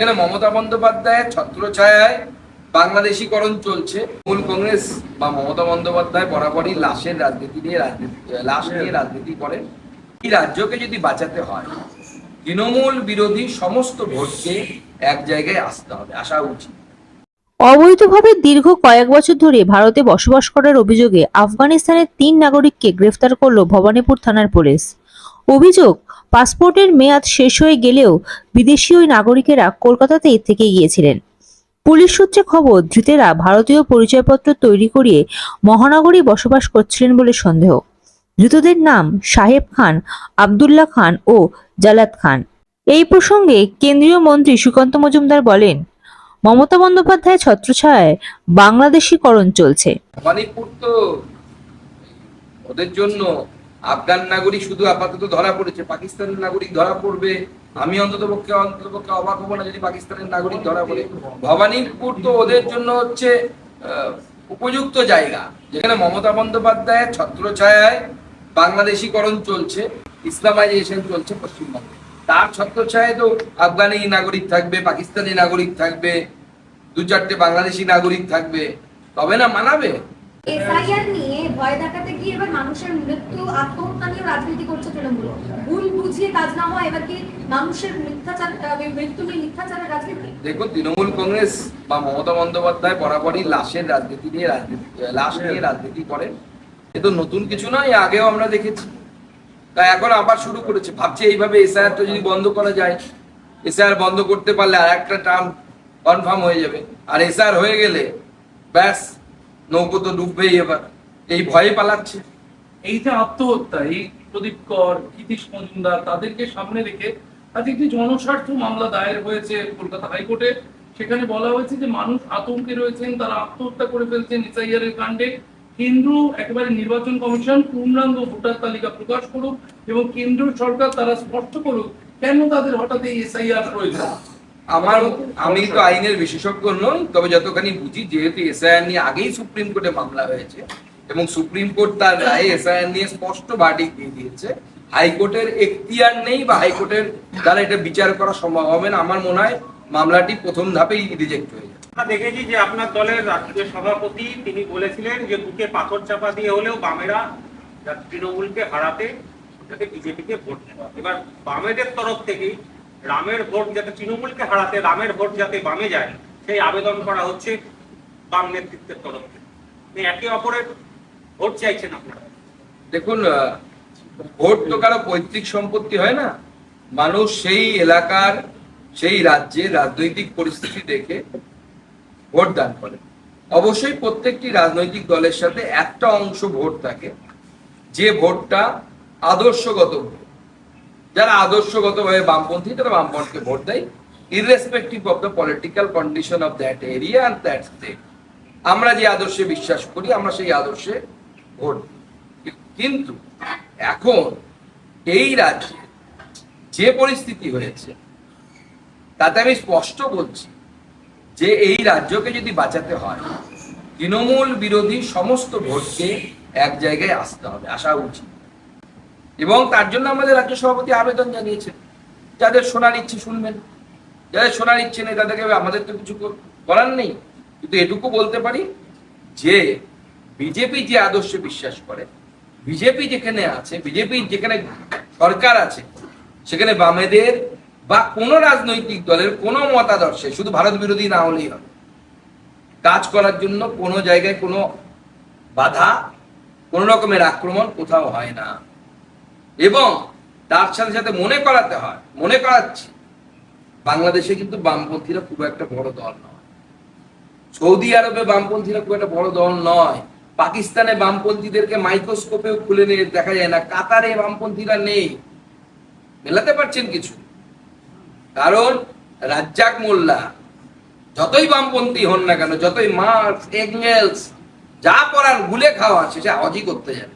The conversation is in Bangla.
এখানে মমতা বন্দ্যোপাধ্যায়ের ছত্রছায়ায় বাংলাদেশীকরণ চলছে। মূল কংগ্রেস বা মমতা বন্দ্যোপাধ্যায় বরাবরই লাশের রাজনীতি নিয়ে রাজনীতি, লাশ নিয়ে রাজনীতি করেন। এই রাজ্যকে যদি বাঁচাতে হয়, তৃণমূল বিরোধী সমস্ত ভোটকে এক জায়গায় আসতে হবে, আসা উচিত। অবৈধভাবে দীর্ঘ কয়েক বছর ধরে ভারতে বসবাস করার অভিযোগে আফগানিস্তানের তিন নাগরিককে গ্রেফতার করল ভবানীপুর থানার পুলিশ। অভিযোগ পাসপোর্টের মেয়াদ শেষ হয়ে গেলেও বিদেশি ওই নাগরিকেরা কলকাতাতেই থেকে গিয়েছিলেন। পুলিশ সূত্রে খবর, ধৃতেরা ভারতীয় পরিচয়পত্র তৈরি করিয়ে মহানগরী বসবাস করছিলেন বলে সন্দেহ। ধৃতদের নাম সাহেব খান, আবদুল্লাহ খান ও জালাত খান। এই প্রসঙ্গে কেন্দ্রীয় মন্ত্রী সুকান্ত মজুমদার বলেন, মমতা বন্দ্যোপাধ্যায় ছত্রছায়ায় বাংলাদেশীকরণ চলছে। ভবানীপুর তো ওদের জন্য আফগান নাগরিক শুধু আপাতত ধরা পড়েছে পাকিস্তানের নাগরিক ধরা পড়বে। আমি অন্তত পক্ষে অন্তত পক্ষে অবাক হব না যদি পাকিস্তানের নাগরিক ধরা পড়ে। ভবানীপুর তো ওদের জন্য হচ্ছে উপযুক্ত জায়গা, যেখানে মমতা বন্দ্যোপাধ্যায়ের ছত্রছায়ায় বাংলাদেশীকরণ চলছে, ইসলামাইজেশন চলছে পশ্চিমবঙ্গে। তার ছত্রছায়ায় তো আফগানি নাগরিক থাকবে, পাকিস্তানি নাগরিক থাকবে দু চারটে বাংলাদেশি নাগরিক থাকবে। তবে না, মানাবে? এসআইআর নিয়ে ভয় দেখাতে গিয়ে এবার মানুষের মৃত্যু, আত্মহত্যা নিয়ে রাজনীতি করছে তৃণমূল। ভুল বুঝিয়ে কাজ না হয় এবার কি মানুষের মিথ্যাচার মৃত্যু নিয়ে মিথ্যাচারের রাজনীতি? দেখুন, তৃণমূল কংগ্রেস বা মমতা বন্দ্যোপাধ্যায় বরাবরই লাশের রাজনীতি নিয়ে রাজনীতি লাশ নিয়ে রাজনীতি করেন। এ তো নতুন কিছু নয় আগেও আমরা দেখেছি। তাই এখন আবার শুরু করেছে। ভাবছে এইভাবে এসআইআর তো যদি বন্ধ করা যায়, এসআইআর বন্ধ করতে পারলে আর একটা টার্ম কনফার্ম হয়ে যাবে। আর এসআইআর হয়ে গেলে ব্যাস নৌকো তো ডুববেই এবার। এই ভয়ে পালাচ্ছে। এই যে আত্মহত্যা, এই প্রদীপ কর গীতিশ মজুমদার, তাদেরকে সামনে রেখে আজ একটি জনস্বার্থ মামলা দায়ের হয়েছে কলকাতা হাইকোর্টে। সেখানে বলা হয়েছে যে মানুষ আতঙ্কে রয়েছেন, তারা আত্মহত্যা করে ফেলছেন এসআইআর এর কাণ্ডে। কেন্দ্র, একেবারে নির্বাচন কমিশন, পূর্ণাঙ্গ ভোটার তালিকা প্রকাশ করুক এবং কেন্দ্র সরকার তারা স্পষ্ট করুক, কেন তাদের হঠাৎ এই এসআইআর প্রয়োজন? আমার, আমি তো আইনের বিশেষজ্ঞ নই, তবে যতখানি বুঝি, যেহেতু এসআইআর নিয়ে আগেই সুপ্রিম কোর্টে মামলা হয়েছে, এবং সুপ্রিম কোর্ট তার রায়ে এসআইআর নিয়ে স্পষ্ট বার্ডিক দিয়ে দিয়েছে, হাইকোর্টের এখতিয়ার নেই বা হাইকোর্টের দ্বারা এটা বিচার করা সম্ভব হবে না। আমার মনে হয় মামলাটি প্রথম ধাপেই রিজেক্ট হয়ে আমরা দেখেছি যে আপনার দলের রাষ্ট্রীয় সভাপতি, তিনি বলেছিলেন যে বুকে পাথর চাপা দিয়ে হলেও বামেরা তৃণমূলকে হারাতে বিজেপিকে ভোট দেওয়া। এবার বামেদের তরফ থেকেই রামের ভোট যাতে তৃণমূলকে হারাতে, রামের ভোট যাতে বামে যায়, সেই আবেদন করা হচ্ছে বাম নেতৃত্বের তরফ থেকে। একে অপরের ভোট চাইছেন আপনারা। দেখুন ভোট তো কারও পৈতৃক সম্পত্তি হয় না। মানুষ সেই এলাকার, সেই রাজ্যে রাজনৈতিক পরিস্থিতি দেখে ভোট দান করে। অবশ্যই প্রত্যেকটি রাজনৈতিক দলের সাথে একটা অংশ ভোট থাকে। যে ভোটটা আদর্শগত ভোট। যারা আদর্শগতভাবে বামপন্থী, তারা বামপন্থীকে ভোট দেয় irrespective of the political condition of that area and that state আমরা যে আদর্শে বিশ্বাস করি, আমরা সেই আদর্শে ভোট। কিন্তু এখন এই রাজ্যে যে পরিস্থিতি হয়েছে, তাতে আমি স্পষ্ট বলছি যে এই রাজ্যকে যদি বাঁচাতে হয়, তৃণমূল বিরোধী সমস্ত ভোটকে এক জায়গায় আসতে হবে, আসা উচিত এবং তার জন্য আমাদের রাজ্য সভাপতি আবেদন জানিয়েছেন। যাদের শোনার ইচ্ছে শুনবেন। যাদের শোনার ইচ্ছে নেই, তাদেরকে আমাদের তো কিছু কর- করার নেই। কিন্তু এটুকু বলতে পারি যে, বিজেপি যে আদর্শে বিশ্বাস করে, বিজেপি যেখানে আছে, বিজেপি যেখানে সরকার আছে, সেখানে বামেদের বা কোনো রাজনৈতিক দলের কোনো মতাদর্শে, শুধু ভারত বিরোধী না হলেই হবে। কাজ করার জন্য কোনো জায়গায় কোনো বাধা, কোনো রকমের আক্রমণ কোথাও হয় না। এবং তার সাথে সাথে মনে করাতে হয়, মনে করাচ্ছি। বাংলাদেশে কিন্তু বামপন্থীরা খুব একটা বড় দল নয়। সৌদি আরবে বামপন্থীরা খুব একটা বড় দল নয়। পাকিস্তানে বামপন্থীদেরকে মাইক্রোস্কোপেও খুলে নিয়ে দেখা যায় না। কাতারে বামপন্থীরা নেই। মেলাতে পারছেন কিছু। কারণ রাজ্জাক মোল্লা, যতই বামপন্থী হন না কেন, যতই মার্কস, এঙ্গেলস, যা করার গুলে খাওয়া সে হজই করতে যাবে